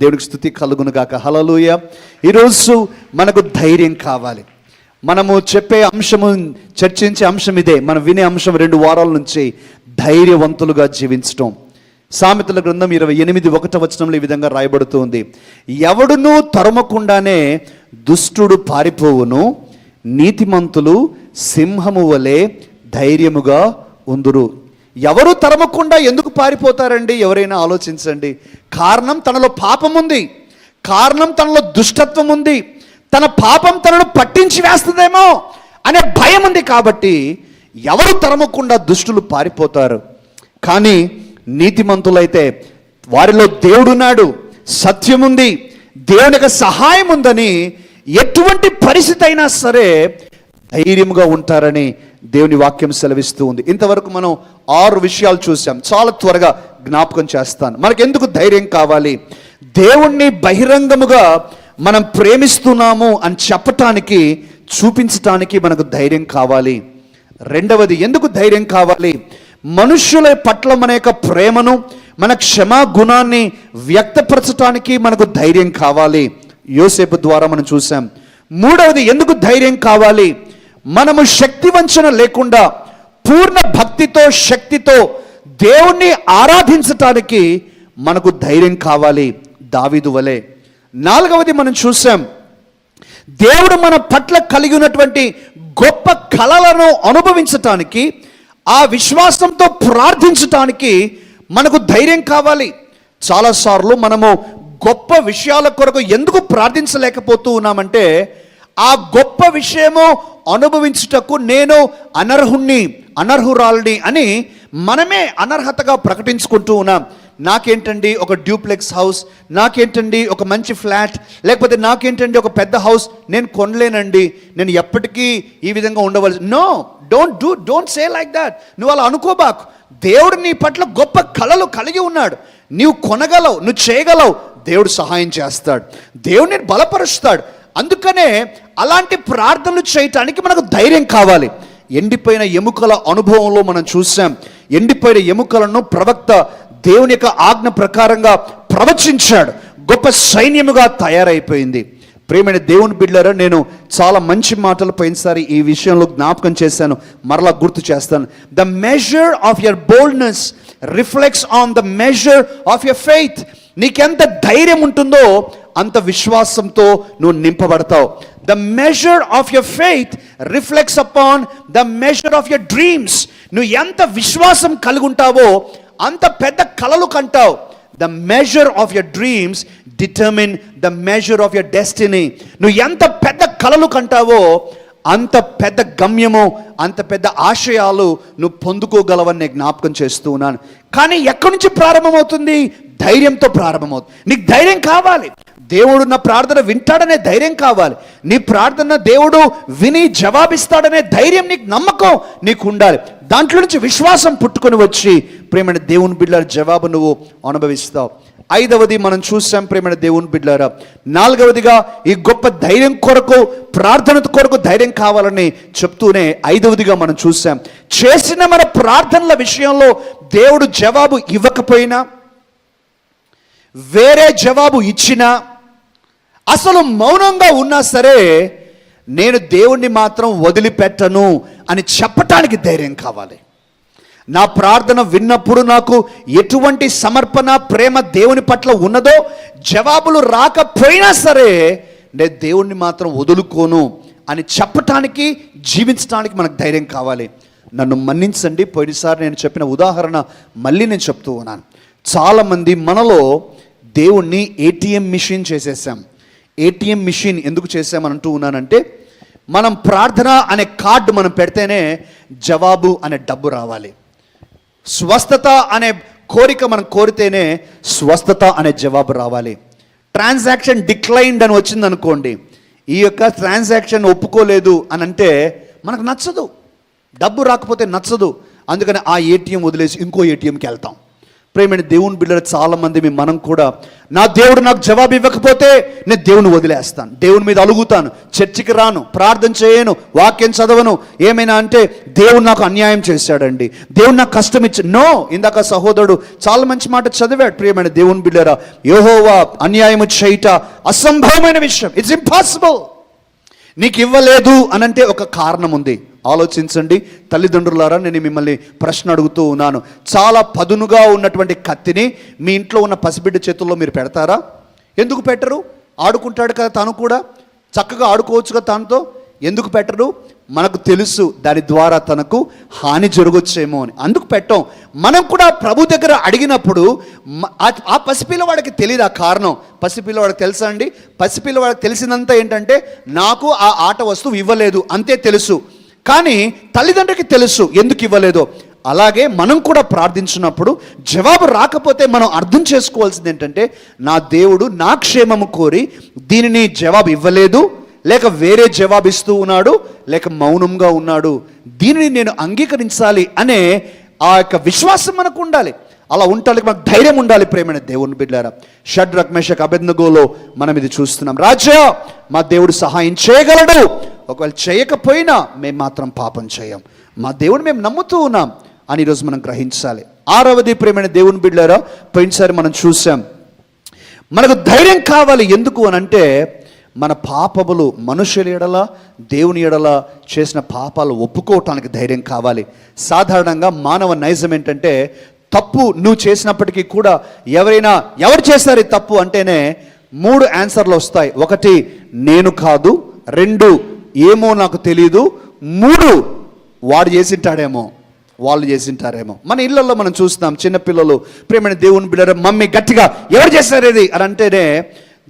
దేవునికి స్థుతి కలుగును గాక. హలలుయ ఈరోజు మనకు ధైర్యం కావాలి. మనము చెప్పే అంశము చర్చించే అంశం ఇదే. మనం వినే అంశం రెండు వారాల నుంచి ధైర్యవంతులుగా జీవించటం. సామెతల గ్రంథం ఇరవై ఎనిమిది ఒకట వచనంలో ఈ విధంగా రాయబడుతుంది ఎవడునూ తరమకుండానే దుష్టుడు పారిపోవును నీతిమంతులు సింహము వలె ధైర్యముగా ఉందురు. ఎవరు తరమకుండా ఎందుకు పారిపోతారండి? ఎవరైనా ఆలోచించండి. కారణం తనలో పాపం ఉంది. కారణం తనలో దుష్టత్వం ఉంది. తన పాపం తనను పట్టించి వేస్తుందేమో అనే భయం ఉంది కాబట్టి ఎవరు తరమకుండా దుష్టులు పారిపోతారు? కానీ నీతిమంతులైతే వారిలో దేవుడున్నాడు సత్యం ఉంది దేవుని యొక్క సహాయం ఉందని ఎటువంటి పరిస్థితి అయినా సరే ధైర్యంగా ఉంటారని దేవుని వాక్యం సెలవిస్తూ ఉంది. ఇంతవరకు మనం ఆరు విషయాలు చూసాం చాలా త్వరగా జ్ఞాపకం చేస్తాను. మనకెందుకు ధైర్యం కావాలి? దేవుణ్ణి బహిరంగముగా మనం ప్రేమిస్తున్నాము అని చెప్పటానికి చూపించటానికి మనకు ధైర్యం కావాలి. రెండవది ఎందుకు ధైర్యం కావాలి? మనుష్యుల పట్ల మన యొక్క ప్రేమను మన క్షమా గుణాన్ని వ్యక్తపరచటానికి మనకు ధైర్యం కావాలి. యోసేపు ద్వారా మనం చూసాం మూడవది ఎందుకు ధైర్యం కావాలి? మనము శక్తి వంచన లేకుండా పూర్ణ భక్తితో శక్తితో దేవుణ్ణి ఆరాధించటానికి మనకు ధైర్యం కావాలి దావిదు వలె. నాలుగవది మనం చూసాం దేవుడు మన పట్ల కలిగి ఉన్నటువంటి గొప్ప కళలను అనుభవించటానికి ఆ విశ్వాసంతో ప్రార్థించటానికి మనకు ధైర్యం కావాలి. చాలాసార్లు మనము గొప్ప విషయాల కొరకు ఎందుకు ప్రార్థించలేకపోతూ ఉన్నామంటే ఆ గొప్ప విషయము అనుభవించుటకు నేను అనర్హుణ్ణి అనర్హురాలని అని మనమే అనర్హతగా ప్రకటించుకుంటూ ఉన్నాం. నాకేంటండి ఒక డ్యూప్లెక్స్ హౌస్? నాకేంటండి ఒక మంచి ఫ్లాట్? లేకపోతే నాకేంటండి ఒక పెద్ద హౌస్? నేను కొనలేనండి. నేను ఎప్పటికీ ఈ విధంగా ఉండవలసి no! Don't do don't say like that. నువ్వు అలా అనుకోబాకు. దేవుడు నీ పట్ల గొప్ప కళలు కలిగి ఉన్నాడు. నీవు కొనగలవు నువ్వు చేయగలవు. దేవుడు సహాయం చేస్తాడు. దేవుడిని బలపరుస్తాడు. అందుకనే అలాంటి ప్రార్థనలు చేయటానికి మనకు ధైర్యం కావాలి. ఎండిపోయిన ఎముకల అనుభవంలో మనం చూసాం ఎండిపోయిన ఎముకలను ప్రవక్త దేవుని యొక్క ఆజ్ఞ ప్రకారంగా ప్రవచించాడు. గొప్ప సైన్యముగా తయారైపోయింది. ప్రేమైన దేవుని బిడ్డరా నేను చాలా మంచి మాటలు పోయినసారి ఈ విషయంలో జ్ఞాపకం చేశాను. మరలా గుర్తు చేస్తాను. The measure of your boldness reflects on the measure of your faith నీకెంత ధైర్యం ఉంటుందో అంత విశ్వాసంతో నువ్వు నింపబడతావు. The measure of your faith reflects upon the measure of your dreams నువ్వు ఎంత విశ్వాసం కలిగి ఉంటావో అంత పెద్ద కలలు కంటావు. The measure of your dreams determine the measure of your destiny నువ్వు ఎంత పెద్ద కలలు కంటావో అంత పెద్ద గమ్యము అంత పెద్ద ఆశయాలు నువ్వు పొందుకోగలవని నేను జ్ఞాపకం చేస్తూ ఉన్నాను. కానీ ఎక్కడి నుంచి ప్రారంభమవుతుంది? ధైర్యంతో ప్రారంభమవుతుంది. నీకు ధైర్యం కావాలి. దేవుడు నా ప్రార్థన వింటాడనే ధైర్యం కావాలి. నీ ప్రార్థన దేవుడు విని జవాబిస్తాడనే ధైర్యం నీకు నమ్మకం నీకు ఉండాలి. దాంట్లో నుంచి విశ్వాసం పుట్టుకొని వచ్చి ప్రేమైన దేవుని బిడ్డల జవాబు నువ్వు అనుభవిస్తావు. ఐదవది మనం చూసాం ప్రేమైన దేవుని బిడ్డారా నాలుగవదిగా ఈ గొప్ప ధైర్యం కొరకు ప్రార్థన కొరకు ధైర్యం కావాలని చెప్తూనే ఐదవదిగా మనం చూసాం. చేసిన మన ప్రార్థనల విషయంలో దేవుడు జవాబు ఇవ్వకపోయినా వేరే జవాబు ఇచ్చినా అసలు మౌనంగా ఉన్నా సరే నేను దేవుణ్ణి మాత్రం వదిలిపెట్టను అని చెప్పటానికి ధైర్యం కావాలి. నా ప్రార్థన విన్నప్పుడు నాకు ఎటువంటి సమర్పణ ప్రేమ దేవుని పట్ల ఉన్నదో జవాబులు రాకపోయినా సరే నేను దేవుణ్ణి మాత్రం వదులుకోను అని చెప్పటానికి జీవించడానికి మనకు ధైర్యం కావాలి. నన్ను మన్నించండి. పోయినసారి నేను చెప్పిన ఉదాహరణ మళ్ళీ నేను చెప్తూ ఉన్నాను. చాలామంది మనలో దేవుణ్ణి ఏటీఎం మిషన్ చేసేసాం. ఏటీఎం మిషన్ ఎందుకు చేసామని అంటూ ఉన్నానంటే మనం ప్రార్థన అనే కార్డు మనం పెడితేనే జవాబు అనే డబ్బు రావాలి. స్వస్థత అనే కోరిక మనం కోరితేనే స్వస్థత అనే జవాబు రావాలి. ట్రాన్సాక్షన్ డిక్లైన్డ్ అని వచ్చింది అనుకోండి ఈ యొక్క ట్రాన్సాక్షన్ ఒప్పుకోలేదు అని అంటే మనకు నచ్చదు. డబ్బు రాకపోతే నచ్చదు. అందుకని ఆ ఏటీఎం వదిలేసి ఇంకో ఏటీఎంకి వెళ్తాం. ప్రేమైన దేవుని బిడ్డలు చాలామంది మీ మనం కూడా నా దేవుడు నాకు జవాబు ఇవ్వకపోతే నేను దేవుని వదిలేస్తాను. దేవుని మీద అలుగుతాను. చర్చికి రాను ప్రార్థన చేయను వాక్యం చదవను. ఏమైనా అంటే దేవుడు నాకు అన్యాయం చేశాడండి. దేవుడు నాకు కష్టం ఇచ్చి నో! ఇందాక సహోదరుడు చాలా మంచి మాట చదివాడు ప్రియమైన దేవుని బిడ్డరా. యోహోవా అన్యాయము చేయట అసంభవమైన విషయం. ఇట్స్ ఇంపాసిబుల్ నీకు ఇవ్వలేదు అనంటే ఒక కారణం ఉంది ఆలోచించండి. తల్లిదండ్రులారా నేను మిమ్మల్ని ప్రశ్న అడుగుతూ ఉన్నాను. చాలా పదునుగా ఉన్నటువంటి కత్తిని మీ ఇంట్లో ఉన్న పసిబిడ్డ చేతుల్లో మీరు పెడతారా? ఎందుకు పెట్టరు? ఆడుకుంటాడు కదా తను కూడా. చక్కగా ఆడుకోవచ్చు కదా తనతో. ఎందుకు పెట్టరు? మనకు తెలుసు దాని ద్వారా తనకు హాని జరగొచ్చేమో అని. అందుకు పెట్టం. మనం కూడా ప్రభు దగ్గర అడిగినప్పుడు ఆ- ఆ పసిపిల్లవాడికి తెలియదు ఆ కారణం? పసిపిల్లవాడికి తెలుసా అండి? పసిపిల్లవాడికి తెలిసినంత ఏంటంటే నాకు ఆ ఆట వస్తువు ఇవ్వలేదు. అంతే తెలుసు. కానీ తల్లిదండ్రులకి తెలుసు ఎందుకు ఇవ్వలేదో. అలాగే మనం కూడా ప్రార్థించినప్పుడు జవాబు రాకపోతే మనం అర్థం చేసుకోవాల్సింది ఏంటంటే నా దేవుడు నా క్షేమము కోరి దీనిని జవాబు ఇవ్వలేదు లేక వేరే జవాబిస్తూ ఉన్నాడు లేక మౌనంగా ఉన్నాడు. దీనిని నేను అంగీకరించాలి అనే ఆ యొక్క విశ్వాసం మనకు ఉండాలి. అలా ఉండాలి మనకు ధైర్యం ఉండాలి ప్రేమైన దేవుని బిడ్డారా. షడ్ రక్మేషక్ అభిజ్ఞగోలో మనం ఇది చూస్తున్నాం. రాజా మా దేవుడు సహాయం చేయగలడు. ఒకవేళ చేయకపోయినా మేము మాత్రం పాపం చేయం. మా దేవుని మేము నమ్ముతూ ఉన్నాం అని ఈరోజు మనం గ్రహించాలి. ఆరవది ప్రేమైన దేవుని బిడ్డారా పోయినసారి మనం చూసాం. మనకు ధైర్యం కావాలి ఎందుకు అని అంటే మన పాపములు మనుషుల ఎడల దేవుని ఎడల చేసిన పాపాలు ఒప్పుకోవటానికి ధైర్యం కావాలి. సాధారణంగా మానవ నైజం ఏంటంటే తప్పు నువ్వు చేసినప్పటికీ కూడా ఎవరైనా ఎవరు చేశారు తప్పు అంటేనే మూడు ఆన్సర్లు వస్తాయి. ఒకటి నేను కాదు. రెండు ఏమో నాకు తెలియదు మూడు వాడు చేసింటాడేమో వాళ్ళు చేసింటారేమో. మన ఇళ్ళల్లో మనం చూస్తున్నాం చిన్నపిల్లలు ప్రేమైన దేవుని బిడ్డ మమ్మీ గట్టిగా ఎవరు చేస్తారేది ఇది? అని అంటేనే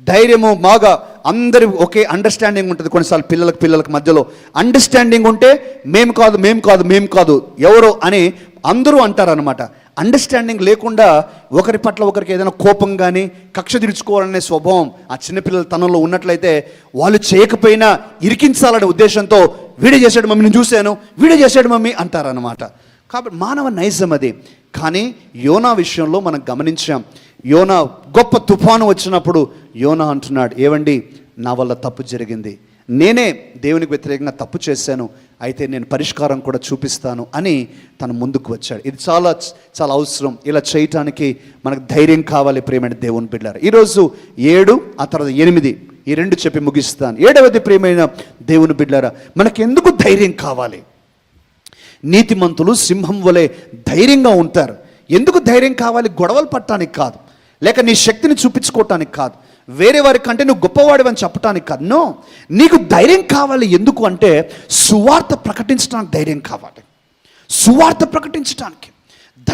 ధైర్యము బాగా అందరి ఒకే అండర్స్టాండింగ్ ఉంటుంది. కొన్నిసార్లు పిల్లలకు పిల్లలకు మధ్యలో అండర్స్టాండింగ్ ఉంటే మేము కాదు మేము కాదు మేము కాదు ఎవరు అని అందరూ అంటారనమాట అండర్స్టాండింగ్ లేకుండా ఒకరి పట్ల ఒకరికి ఏదైనా కోపం కానీ కక్ష తీర్చుకోవాలనే స్వభావం ఆ చిన్నపిల్లల తనంలో ఉన్నట్లయితే వాళ్ళు చేయకపోయినా ఇరికించాలనే ఉద్దేశంతో వీడే చేశాడు మమ్మీ నేను చూశాను వీడే చేశాడు మమ్మీ అంటారనమాట కాబట్టి మానవ నైజం అది. కానీ యోనా విషయంలో మనం గమనించాం. యోనా గొప్ప తుఫాను వచ్చినప్పుడు యోనా అంటున్నాడు ఏవండి నా వల్ల తప్పు జరిగింది. నేనే దేవునికి వ్యతిరేకంగా తప్పు చేశాను అయితే నేను పరిష్కారం కూడా చూపిస్తాను అని తను ముందుకు వచ్చాడు. ఇది చాలా చాలా అవసరం. ఇలా చేయటానికి మనకు ధైర్యం కావాలి ప్రేమైన దేవుని బిడ్డారు. ఈరోజు ఏడు ఆ తర్వాత ఎనిమిది ఈ రెండు చెప్పి ముగిస్తాను. ఏడవది ప్రేమైన దేవుని బిడ్డారా మనకెందుకు ధైర్యం కావాలి? నీతిమంతులు సింహం వలె ధైర్యంగా ఉంటారు. ఎందుకు ధైర్యం కావాలి? గొడవలు పట్టడానికి కాదు. లేక నీ శక్తిని చూపించుకోవటానికి కాదు. వేరే వారి కంటే నువ్వు గొప్పవాడివని చెప్పటానికి కాదు. నీకు ధైర్యం కావాలి ఎందుకు అంటే సువార్త ప్రకటించడానికి ధైర్యం కావాలి. సువార్త ప్రకటించడానికి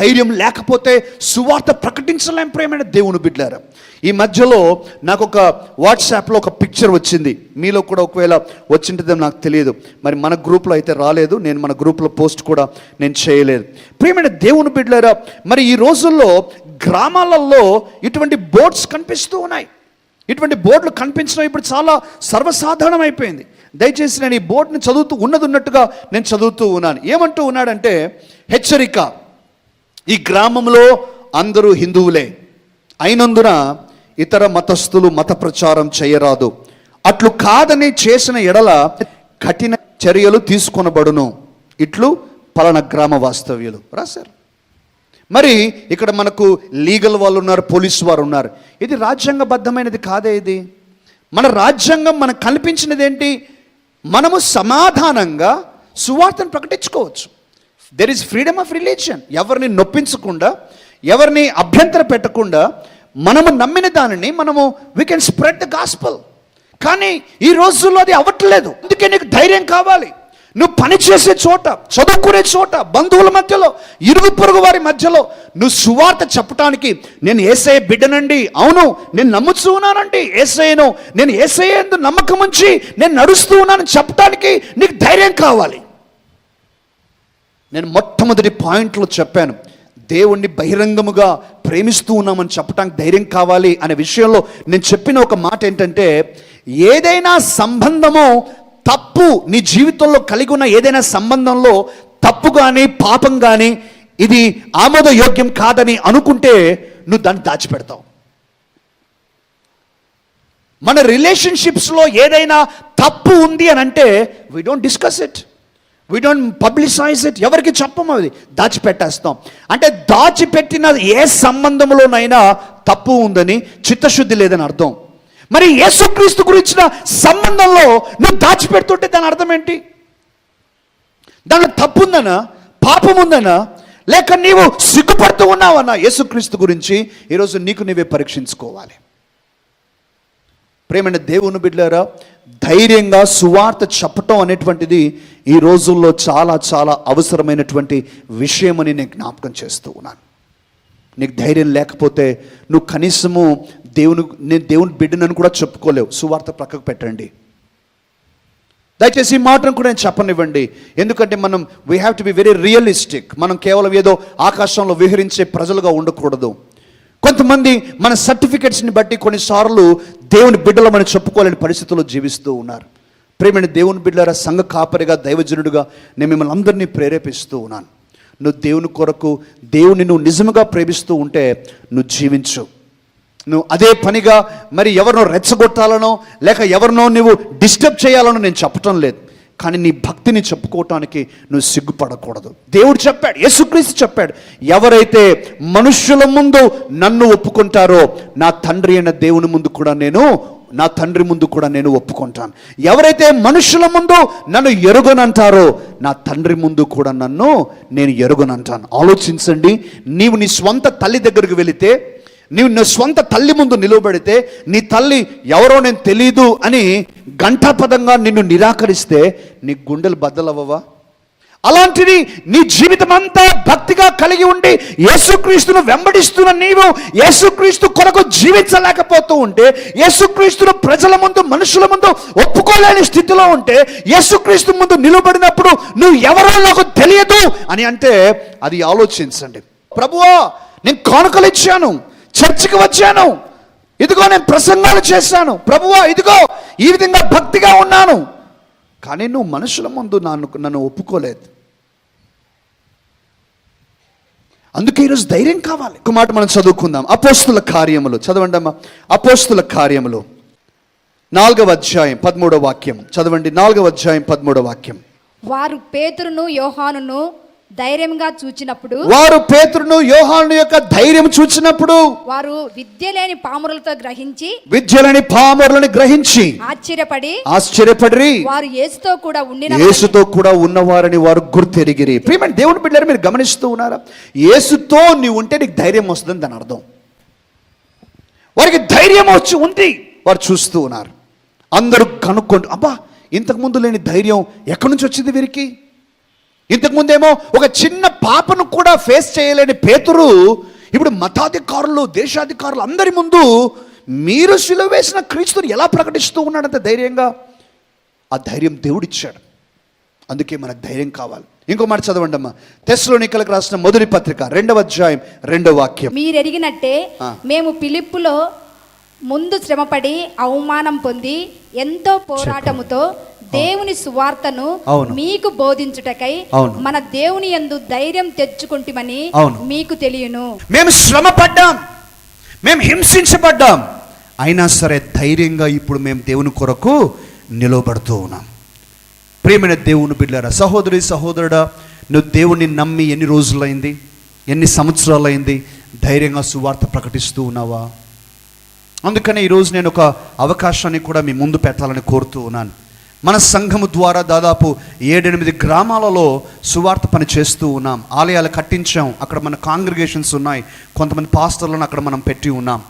ధైర్యం లేకపోతే సువార్త ప్రకటించలేం ప్రేమైన దేవుని బిడ్డారు. ఈ మధ్యలో నాకు ఒక వాట్సాప్లో ఒక పిక్చర్ వచ్చింది. మీలో కూడా ఒకవేళ వచ్చింటుందేమో నాకు తెలియదు. మరి మన గ్రూప్లో అయితే రాలేదు. నేను మన గ్రూప్లో పోస్ట్ కూడా నేను చేయలేదు. ప్రియమైన దేవుని బిడ్డారా మరి ఈ రోజుల్లో గ్రామాలలో ఇటువంటి బోర్డ్స్ కనిపిస్తూ ఉన్నాయి. ఇటువంటి బోర్డులు కనిపించడం ఇప్పుడు చాలా సర్వసాధారణం అయిపోయింది దయచేసి నేను ఈ బోర్డుని చదువుతూ ఉన్నది ఉన్నట్టుగా నేను చదువుతూ ఉన్నాను. ఏమంటూ ఉన్నాడంటే హెచ్చరిక. ఈ గ్రామంలో అందరూ హిందువులే. అయినందున ఇతర మతస్థులు మత ప్రచారం చేయరాదు. అట్లు కాదని చేసిన ఎడల కఠిన చర్యలు తీసుకొనబడును. ఇట్లు పలానా గ్రామ వాస్తవ్యులు. రాశారు. మరి ఇక్కడ మనకు లీగల్ వాళ్ళు ఉన్నారు పోలీసు వారు ఉన్నారు. ఇది రాజ్యాంగబద్ధమైనది కాదే ఇది? మన రాజ్యాంగం మనకు కల్పించినది ఏంటి మనము సమాధానంగా సువార్తను ప్రకటించుకోవచ్చు. There is freedom of religion ఎవరిని నొప్పించకుండా ఎవరిని అభ్యంతర పెట్టకుండా మనము నమ్మిన దానిని మనము we can spread the gospel కానీ ఈ రోజుల్లో అది అవ్వట్లేదు. అందుకే నీకు ధైర్యం కావాలి. నువ్వు పని చేసే చోట చదువుకునే చోట బంధువుల మధ్యలో ఇరుగు పొరుగు వారి మధ్యలో నువ్వు సువార్త చెప్పటానికి నేను ఏసఐ బిడ్డనండి. అవును నేను నమ్ముతూ ఉన్నానండి ఏసఐను నేను ఏసఐ ఎందు నమ్మకం ఉంచి నేను నడుస్తూ ఉన్నాను చెప్పటానికి నీకు ధైర్యం కావాలి. నేను మొట్టమొదటి పాయింట్లో చెప్పాను దేవుణ్ణి బహిరంగముగా ప్రేమిస్తూ ఉన్నామని చెప్పడానికి ధైర్యం కావాలి అనే విషయంలో నేను చెప్పిన ఒక మాట ఏంటంటే ఏదైనా సంబంధము తప్పు నీ జీవితంలో కలిగి ఉన్న ఏదైనా సంబంధంలో తప్పు కానీ పాపం కానీ ఇది ఆమోదయోగ్యం కాదని అనుకుంటే నువ్వు దాన్ని దాచిపెడతావు. మన రిలేషన్షిప్స్లో ఏదైనా తప్పు ఉంది అని అంటే we don't discuss it we don't publicize it ఎవరికి చెప్పము అది? దాచిపెట్టేస్తాం. అంటే దాచిపెట్టిన ఏ సంబంధంలోనైనా తప్పు ఉందని చిత్తశుద్ధి లేదని అర్థం. మరి యేసుక్రీస్తు గురించిన సంబంధంలో నువ్వు దాచిపెడుతుంటే దాని అర్థం ఏంటి? దాంట్లో తప్పు ఉందనా పాపం ఉందనా లేక నీవు సిగ్గుపడుతూ ఉన్నావన్నా యేసుక్రీస్తు గురించి? ఈరోజు నీకు నీవే పరీక్షించుకోవాలి. ప్రేమైన దేవుని బిడ్డారా ధైర్యంగా సువార్త చెప్పటం అనేటువంటిది ఈ రోజుల్లో చాలా చాలా అవసరమైనటువంటి విషయమని నేను జ్ఞాపకం చేస్తూ ఉన్నాను. నీకు ధైర్యం లేకపోతే నువ్వు కనీసము దేవుని నేను దేవుని బిడ్డనని కూడా చెప్పుకోలేవు. సువార్త ప్రక్కకు పెట్టండి. దయచేసి ఈ మాటను కూడా నేను చెప్పనివ్వండి. ఎందుకంటే మనం we have to be very realistic మనం కేవలం ఏదో ఆకాశంలో విహరించే ప్రజలుగా ఉండకూడదు. కొంతమంది మన సర్టిఫికెట్స్ని బట్టి కొన్నిసార్లు దేవుని బిడ్డలమని చెప్పుకోలేని పరిస్థితుల్లో జీవిస్తూ ఉన్నారు. ప్రేమైన దేవుని బిడ్డల సంఘ కాపరిగా దైవజనుడిగా నేను మిమ్మల్ని అందరినీ ప్రేరేపిస్తూ ఉన్నాను. నువ్వు దేవుని కొరకు దేవుని నువ్వు నిజముగా ప్రేమిస్తూ ఉంటే నువ్వు జీవించు. నువ్వు అదే పనిగా మరి ఎవరినో రెచ్చగొట్టాలనో లేక ఎవరినో నువ్వు డిస్టర్బ్ చేయాలనో నేను చెప్పటం లేదు. కానీ నీ భక్తిని చెప్పుకోవటానికి నువ్వు సిగ్గుపడకూడదు. దేవుడు చెప్పాడు యేసుక్రీస్తు చెప్పాడు ఎవరైతే మనుష్యుల ముందు నన్ను ఒప్పుకుంటారో నా తండ్రి అయిన దేవుని ముందు కూడా నేను నా తండ్రి ముందు కూడా నేను ఒప్పుకుంటాను. ఎవరైతే మనుషుల ముందు నన్ను ఎరుగనంటారో నా తండ్రి ముందు కూడా నన్ను నేను ఎరుగనంటాను. ఆలోచించండి నీవు నీ స్వంత తల్లి దగ్గరికి వెళితే నీవు నీ స్వంత తల్లి ముందు నిలవబడితే నీ తల్లి ఎవరో నేను తెలీదు అని గంటాపదంగా నిన్ను నిరాకరిస్తే నీ గుండెలు బద్దలవ్వవా? అలాంటిది నీ జీవితం అంతా భక్తిగా కలిగి ఉండి యేసుక్రీస్తును వెంబడిస్తున్న నీవు యేసుక్రీస్తు కొరకు జీవించలేకపోతూ ఉంటే యేసుక్రీస్తును ప్రజల ముందు మనుషుల ముందు ఒప్పుకోలేని స్థితిలో ఉంటే యేసుక్రీస్తు ముందు నిలబడినప్పుడు నువ్వు ఎవరో నాకు తెలియదు అని అంటే అది ఆలోచించండి. ప్రభువా నేను కానుకలు ఇచ్చాను. చర్చికి వచ్చాను. ఇదిగో నేను ప్రసంగాలు చేశాను. ప్రభువా ఇదిగో ఈ విధంగా భక్తిగా ఉన్నాను. కానీ నువ్వు మనుషుల ముందు నన్ను నన్ను ఒప్పుకోలేదు. అందుకే ఈరోజు ధైర్యం కావాలి. ఒక మాట మనం చదువుకుందాం. అపోస్తుల కార్యములు. చదవండి అమ్మా. అపోస్తుల కార్యములు. నాలుగవ అధ్యాయం పదమూడవ వాక్యం. చదవండి. నాలుగవ అధ్యాయం పదమూడవ వాక్యం. వారు పేతురును యోహానును ధైర్యంగా చూచినప్పుడు వారు పేతురును యోహాను యొక్క ధైర్యం చూచినప్పుడు వారు విద్య లేని పామురులతో గ్రహించి విద్యలని పామరులని గ్రహించి ఆశ్చర్యపడి ఆశ్చర్యపడి వారు యేసుతో కూడా ఉండిన యేసుతో కూడా ఉన్నవారని వారు గుర్తెరిగిరి. ప్రియమైన దేవుని బిడ్డలు మీరు గమనిస్తూ ఉన్నారా? యేసుతో నీవు ఉంటే నీకు ధైర్యం వస్తుందని దాని అర్థం. వారికి ధైర్యం వచ్చి ఉంది. వారు చూస్తూ ఉన్నారు. అందరూ కనుక్కుంటూ అబ్బా ఇంతకుముందు లేని ధైర్యం ఎక్కడి నుంచి వచ్చింది వీరికి? ఇంతకుముందేమో ఒక చిన్న పాపను కూడా ఫేస్ చేయలేని పేతురు ఇప్పుడు మతాధికారులు దేశాధికారులు అందరి ముందు మీరు సిలువ వేసిన క్రీస్తుని ఎలా ప్రకటిస్తూ ఉన్నాడంత ధైర్యంగా? ఆ ధైర్యం దేవుడిచ్చాడు. అందుకే మనకు ధైర్యం కావాలి. ఇంకో మాట చదవండి అమ్మా. తెస్లోనికలకు రాసిన మొదటి పత్రిక రెండవ అధ్యాయం రెండవ వాక్యం. మీరెరిగినట్టే ఆ. మేము పిలుపులో ముందు శ్రమపడి అవమానం పొంది ఎంతో పోరాటముతో దేవుని సువార్తను. మీకు బోధించుటకై. మన దేవుని యందు ధైర్యం తెచ్చుకుంటుమని. మీకు తెలియను. మేము శ్రమ పడ్డాం మేము హింసించబడ్డాం. అయినా సరే ధైర్యంగా ఇప్పుడు మేము దేవుని కొరకు నిలవబడుతూ ఉన్నాం. ప్రియమైన దేవుని బిడ్డారా సహోదరి సహోదరుడా నువ్వు దేవుణ్ణి నమ్మి ఎన్ని రోజులైంది? ఎన్ని సంవత్సరాలైంది? ధైర్యంగా సువార్త ప్రకటిస్తూ ఉన్నావా? అందుకనే ఈరోజు నేను ఒక అవకాశాన్ని కూడా మీ ముందు పెట్టాలని కోరుతూ ఉన్నాను. మన సంఘము ద్వారా దాదాపు ఏడెనిమిది గ్రామాలలో సువార్త పని చేస్తూ ఉన్నాం. ఆలయాలు కట్టించాం. అక్కడ మన కాంగ్రిగేషన్స్ ఉన్నాయి. కొంతమంది పాస్టర్లను అక్కడ మనం పెట్టి ఉన్నాం.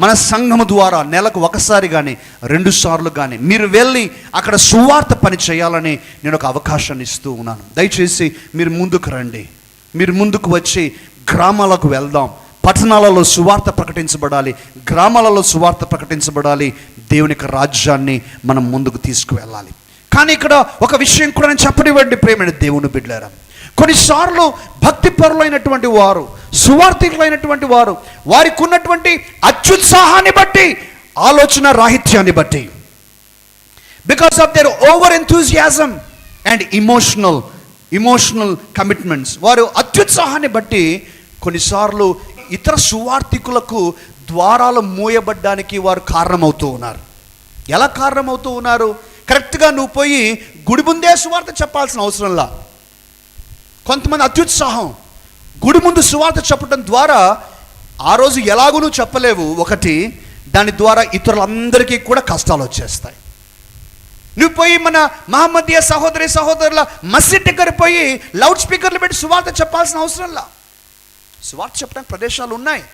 మన సంఘము ద్వారా నెలకు ఒకసారి కానీ రెండు సార్లు కానీ మీరు వెళ్ళి అక్కడ సువార్త పని చేయాలని నేను ఒక అవకాశాన్ని ఇస్తూ ఉన్నాను. దయచేసి మీరు ముందుకు రండి. మీరు ముందుకు వచ్చి గ్రామాలకు వెళ్దాం. పట్టణాలలో సువార్త ప్రకటించబడాలి గ్రామాలలో సువార్త ప్రకటించబడాలి దేవుని యొక్క రాజ్యాన్ని మనం ముందుకు తీసుకువెళ్ళాలి. కానీ ఇక్కడ ఒక విషయం కూడా నేను చెప్పనివ్వండి ప్రేమైన దేవుని బిడ్డారా కొన్నిసార్లు భక్తి పరులైనటువంటి వారు సువార్థికులైనటువంటి వారు వారికి ఉన్నటువంటి అత్యుత్సాహాన్ని బట్టి ఆలోచన రాహిత్యాన్ని బట్టి. Because of their over enthusiasm and emotional emotional commitments వారు అత్యుత్సాహాన్ని బట్టి కొన్నిసార్లు ఇతర సువార్థికులకు ద్వారాలు మూయబడ్డానికి వారు కారణమవుతూ ఉన్నారు. ఎలా కారణమవుతూ ఉన్నారు? కరెక్ట్గా నువ్వు పోయి గుడి ముందే సువార్త చెప్పాల్సిన అవసరంలా? కొంతమంది అత్యుత్సాహం గుడి ముందు సువార్త చెప్పడం ద్వారా ఆ రోజు ఎలాగూ నువ్వు చెప్పలేవు. ఒకటి దాని ద్వారా ఇతరులందరికీ కూడా కష్టాలు వచ్చేస్తాయి. నువ్వు పోయి మన మహమ్మదీయ సహోదరి సహోదరుల మసీద్ దగ్గర పోయి లౌడ్ స్పీకర్లు పెట్టి సువార్త చెప్పాల్సిన అవసరంలా? సువార్త చెప్పడానికి ప్రదేశాలు ఉన్నాయి.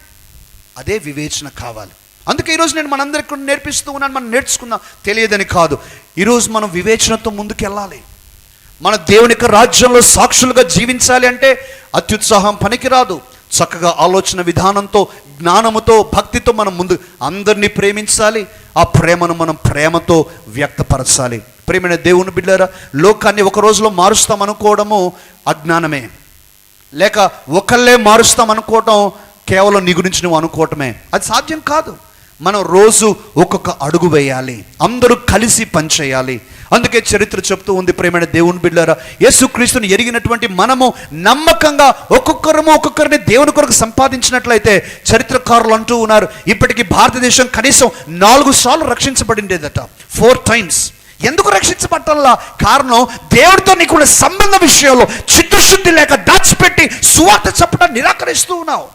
అదే వివేచన కావాలి. అందుకే ఈరోజు నేను మనందరికీ నేర్పిస్తూ ఉన్నాను మనం నేర్చుకుందాం. తెలియదని కాదు. ఈరోజు మనం వివేచనతో ముందుకు వెళ్ళాలి. మన దేవుని రాజ్యంలో సాక్షులుగా జీవించాలి అంటే అత్యుత్సాహం పనికిరాదు. చక్కగా ఆలోచన విధానంతో జ్ఞానముతో భక్తితో మనం ముందు అందరినీ ప్రేమించాలి. ఆ ప్రేమను మనం ప్రేమతో వ్యక్తపరచాలి. ప్రేమైన దేవుని బిడ్డారా లోకాన్ని ఒక రోజులో మారుస్తాం అనుకోవడము అజ్ఞానమే. లేక ఒకళ్ళే మారుస్తాం అనుకోవటం కేవలం నీ గురించి నువ్వు అనుకోవటమే. అది సాధ్యం కాదు. మనం రోజు ఒక్కొక్క అడుగు వేయాలి. అందరూ కలిసి పనిచేయాలి. అందుకే చరిత్ర చెప్తూ ఉంది ప్రేమైన దేవుని బిడ్డారా యేసుక్రీస్తుని ఎరిగినటువంటి మనము నమ్మకంగా ఒక్కొక్కరము ఒక్కొక్కరిని దేవుని కొరకు సంపాదించినట్లయితే చరిత్రకారులు అంటూ ఉన్నారు ఇప్పటికీ భారతదేశం కనీసం నాలుగు సార్లు రక్షించబడిండేదట. ఫోర్ టైమ్స్ ఎందుకు రక్షించబట్టాలా కారణం దేవుడితో నీకున్న సంబంధ విషయంలో చిత్తశుద్ధి లేక దాచిపెట్టి సువార్త చెప్పడం నిరాకరిస్తూ ఉన్నావు.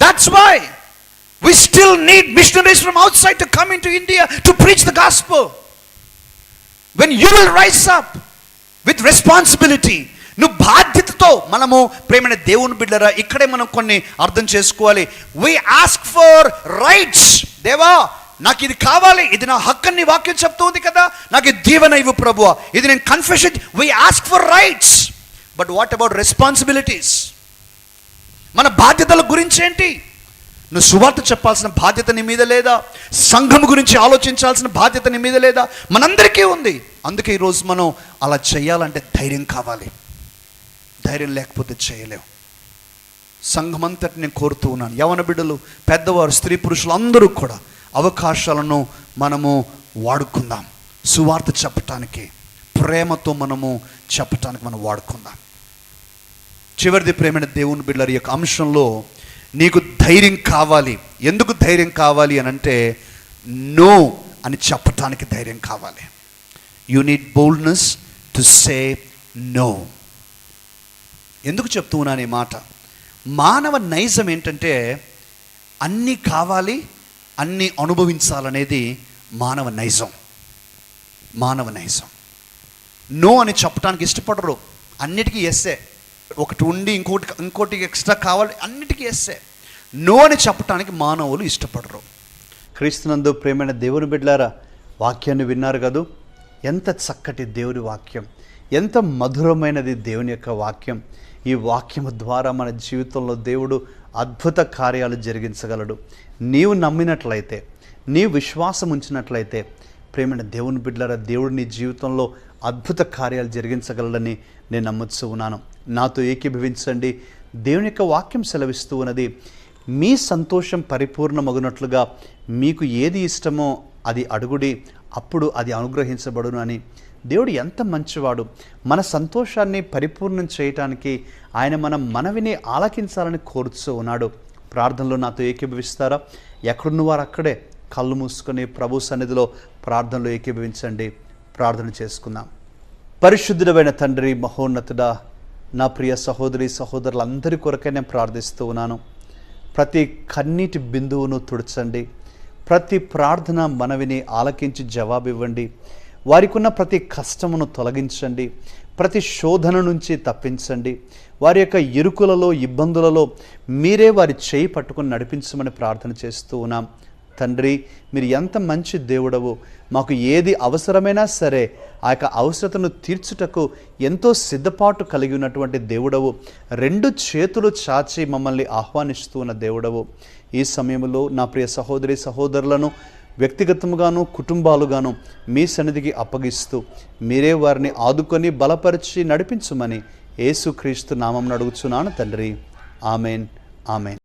That's why we still need missionaries from outside to come in to India to preach the gospel when you will rise up with responsibility నువ్వు బాధ్యతతో మనము ప్రేమైన దేవుని బిడ్డరా ఇక్కడే మనం కొన్ని అర్థం చేసుకోవాలి. వి ఆస్క్ ఫర్ రైట్స్ దేవా నాకు ఇది కావాలి ఇది నా హక్కుని వాక్యం చెప్తుంది కదా. నాకు ఇది దీవెన ఇవ్వు ప్రభు ఇది నేను confession we ask for rights but what about responsibilities మన బాధ్యతల గురించి ఏంటి? నువ్వు సువార్త చెప్పాల్సిన బాధ్యత నీ మీద లేదా? సంఘం గురించి ఆలోచించాల్సిన బాధ్యత నీ మీద లేదా? మనందరికీ ఉంది. అందుకే ఈరోజు మనం అలా చేయాలంటే ధైర్యం కావాలి. ధైర్యం లేకపోతే చేయలేం. సంఘం అంతటి నేను కోరుతూ ఉన్నాను. యవన బిడ్డలు పెద్దవారు స్త్రీ పురుషులు అందరూ కూడా అవకాశాలను మనము వాడుకుందాం. సువార్త చెప్పటానికి ప్రేమతో మనము చెప్పటానికి మనం వాడుకుందాం. చివరిది ప్రేమైన దేవుని బిడ్డల యొక్క అంశంలో నీకు ధైర్యం కావాలి. ఎందుకు ధైర్యం కావాలి అని అంటే నో అని చెప్పటానికి ధైర్యం కావాలి. You need boldness to say no ఎందుకు చెప్తూ ఉన్నాను ఈ మాట? మానవ నైజం ఏంటంటే అన్నీ కావాలి అన్నీ అనుభవించాలనేది మానవ నైజం. మానవ నైజం. నో అని చెప్పడానికి ఇష్టపడరు. అన్నిటికీ ఎస్సే. ఒకటి ఉండి ఇంకోటి ఇంకోటి ఎక్స్ట్రా కావాలి అన్నిటికీ ఎస్సే. నో అని చెప్పడానికి మానవులు ఇష్టపడరు. క్రీస్తునందు ప్రేమైన దేవుని బిడ్డారా వాక్యాన్ని విన్నారు కదూ? ఎంత చక్కటి దేవుని వాక్యం. ఎంత మధురమైనది దేవుని యొక్క వాక్యం. ఈ వాక్యము ద్వారా మన జీవితంలో దేవుడు అద్భుత కార్యాలు జరిగించగలడు. నీవు నమ్మినట్లయితే నీ విశ్వాసం ఉంచినట్లయితే ప్రేమైన దేవుని బిడ్డలారా దేవుడు నీ జీవితంలో అద్భుత కార్యాలు జరిగించగలడని నేను నమ్ముతూ ఉన్నాను. నాతో ఏకీభవించండి. దేవుని యొక్క వాక్యం సెలవిస్తూ ఉన్నది మీ సంతోషం పరిపూర్ణమగునట్లుగా మీకు ఏది ఇష్టమో అది అడుగుడి అప్పుడు అది అనుగ్రహించబడును అని దేవుడు ఎంత మంచివాడు? మన సంతోషాన్ని పరిపూర్ణం చేయటానికి ఆయన మన మనవిని ఆలకించాలని కోరుతూ ఉన్నాడు. ప్రార్థనలో నాతో ఏకీభవిస్తారా? ఎక్కడున్న వారు అక్కడే. కళ్ళు మూసుకొని ప్రభు సన్నిధిలో ప్రార్థనలో ఏకీభవించండి. ప్రార్థన చేసుకుందాం. పరిశుద్ధుడమైన తండ్రి మహోన్నతుడా నా ప్రియ సహోదరి సహోదరులందరి కొరకై నేను ప్రార్థిస్తూ ఉన్నాను. ప్రతి కన్నీటి బిందువును తుడచండి. ప్రతి ప్రార్థన మనవిని ఆలకించి జవాబివ్వండి. వారికున్న ప్రతి కష్టమును తొలగించండి ప్రతి శోధన నుంచి తప్పించండి. వారి యొక్క ఇరుకులలో ఇబ్బందులలో మీరే వారి చేయి పట్టుకుని నడిపించమని ప్రార్థన చేస్తూ ఉన్నాం. తండ్రి మీరు ఎంత మంచి దేవుడవు. మాకు ఏది అవసరమైనా సరే ఆ యొక్క అవసరతను తీర్చుటకు ఎంతో సిద్ధపాటు కలిగి ఉన్నటువంటి దేవుడవు. రెండు చేతులు చాచి మమ్మల్ని ఆహ్వానిస్తూ ఉన్న దేవుడవు. ఈ సమయంలో నా ప్రియ సహోదరి సహోదరులను వ్యక్తిగతముగాను కుటుంబాలుగాను మీ సన్నిధికి అప్పగిస్తూ మీరే వారిని ఆదుకొని బలపరిచి నడిపించమని యేసుక్రీస్తు నామం అడుగుచున్నాను తండ్రి. ఆమెన్. ఆమెన్.